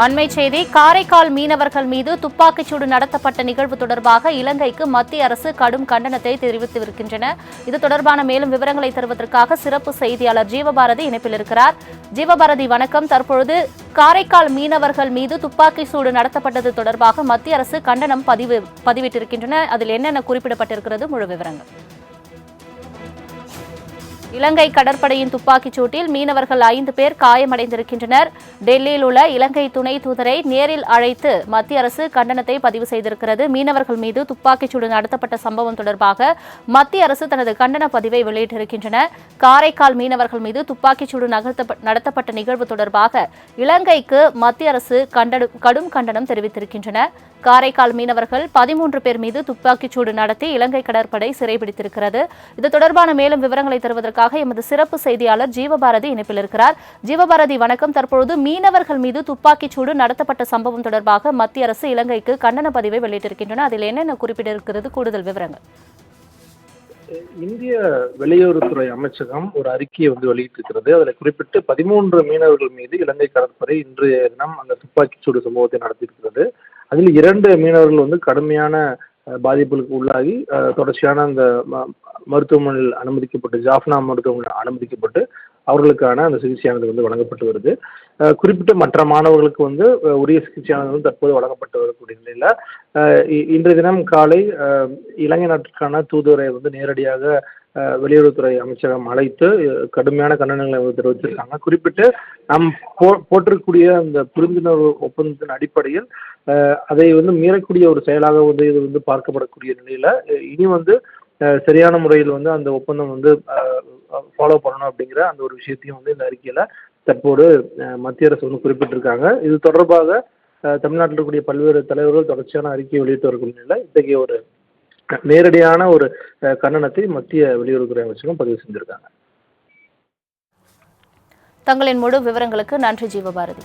அண்மை செய்தி காரைக்கால் மீனவர்கள் மீது துப்பாக்கிச்சூடு நடத்தப்பட்ட நிகழ்வு தொடர்பாக இலங்கைக்கு மத்திய அரசு கடும் கண்டனத்தை தெரிவித்திருக்கின்றன. இது தொடர்பான மேலும் விவரங்களை தருவதற்காக சிறப்பு செய்தியாளர் ஜீவபாரதி இணைப்பில் இருக்கிறார். ஜீவபாரதி வணக்கம். தற்பொழுது காரைக்கால் மீனவர்கள் மீது துப்பாக்கி சூடு நடத்தப்பட்டது தொடர்பாக மத்திய அரசு கண்டனம் பதிவு பதிவிட்டிருக்கின்றன. அதில் என்னென்ன குறிப்பிடப்பட்டிருக்கிறது? முழு விவரங்கள். இலங்கை கடற்படையின் துப்பாக்கிச் சூட்டில் மீனவர்கள் ஐந்து பேர் காயமடைந்திருக்கின்றனர். டெல்லியில் உள்ள இலங்கை துணை தூதரை நேரில் அழைத்து மத்திய அரசு கண்டனத்தை பதிவு செய்திருக்கிறது. மீனவர்கள் மீது துப்பாக்கிச் சூடு நடத்தப்பட்ட சம்பவம் தொடர்பாக மத்திய அரசு தனது கண்டன பதிவை வெளியிட்டிருக்கின்றன. காரைக்கால் மீனவர்கள் மீது துப்பாக்கிச் சூடு நடத்தப்பட்ட நிகழ்வு தொடர்பாக இலங்கைக்கு மத்திய அரசு கடும் கண்டனம் தெரிவித்திருக்கின்றன. காரைக்கால் மீனவர்கள் பதிமூன்று பேர் மீது துப்பாக்கிச் சூடு நடத்தி இலங்கை கடற்படை சிறைபிடித்திருக்கிறது. இது தொடர்பான மேலும் விவரங்களை தருவதற்காக இதற்காக எமது சிறப்பு செய்தியாளர் ஜீவபாரதி இணைப்பில் இருக்கிறார். ஜீவபாரதி வணக்கம். தற்பொழுது மீனவர்கள் மீது துப்பாக்கிச் சூடு நடத்தப்பட்ட சம்பவம் தொடர்பாக மத்திய அரசு இலங்கைக்கு கண்டன பதிவை வெளியிட்டிருக்கின்றன. அதில் என்னென்ன குறிப்பிட்டிருக்கிறது? கூடுதல் விவரங்கள். இந்திய வெளியுறவுத்துறை அமைச்சகம் ஒரு அறிக்கையை வந்து வெளியிட்டிருக்கிறது. அதில் குறிப்பிட்டு பதிமூன்று மீனவர்கள் மீது இலங்கை கடற்படை இன்றைய தினம் அந்த துப்பாக்கிச் சூடு சம்பவத்தை நடத்தியிருக்கிறது. அதில் இரண்டு மீனவர்கள் வந்து கடுமையான பாதிப்புகளுக்கு உள்ளாகி தொடர்ச்சியான அந்த மருத்துவமனையில் அனுமதிக்கப்பட்டு ஜாஃப்னா மருத்துவமனையில் அனுமதிக்கப்பட்டு அவர்களுக்கான அந்த சிகிச்சையானது வந்து வழங்கப்பட்டு வருது. குறிப்பிட்ட மற்ற மாணவர்களுக்கு வந்து உரிய சிகிச்சையானது வந்து தற்போது வழங்கப்பட்டு வரக்கூடிய நிலையில் இ- இன்றைய தினம் காலை இலங்கை நாட்டிற்கான தூதுவரை வந்து நேரடியாக வெளியுறவுத்துறை அமைச்சகம் அழைத்து கடுமையான கண்டனங்களை வந்து தெரிவித்திருக்காங்க. குறிப்பிட்டு நாம் போ போட்டிருக்கக்கூடிய அந்த புரிந்துணர்வு ஒப்பந்தத்தின் அடிப்படையில் அதை வந்து மீறக்கூடிய ஒரு செயலாக வந்து இது வந்து பார்க்கப்படக்கூடிய நிலையில் இனி வந்து சரியான முறையில் வந்து அந்த ஒப்பந்தம் வந்து ஃபாலோ பண்ணணும் அப்படிங்கிற அந்த ஒரு விஷயத்தையும் வந்து இந்த அறிக்கையில் தற்போது மத்திய அரசு வந்து குறிப்பிட்டிருக்காங்க. இது தொடர்பாக தமிழ்நாட்டில் இருக்கக்கூடிய பல்வேறு தலைவர்கள் தொடர்ச்சியான அறிக்கை வெளியிட்டு வரக்கூடிய நிலையில் இத்தகைய ஒரு நேரடியான ஒரு கண்டனத்தை மத்திய வெளியுறவுத்துறை அமைச்சகம் பதிவு செஞ்சிருக்காங்க. தங்களின் முழு விவரங்களுக்கு நன்றி ஜீவபாரதி.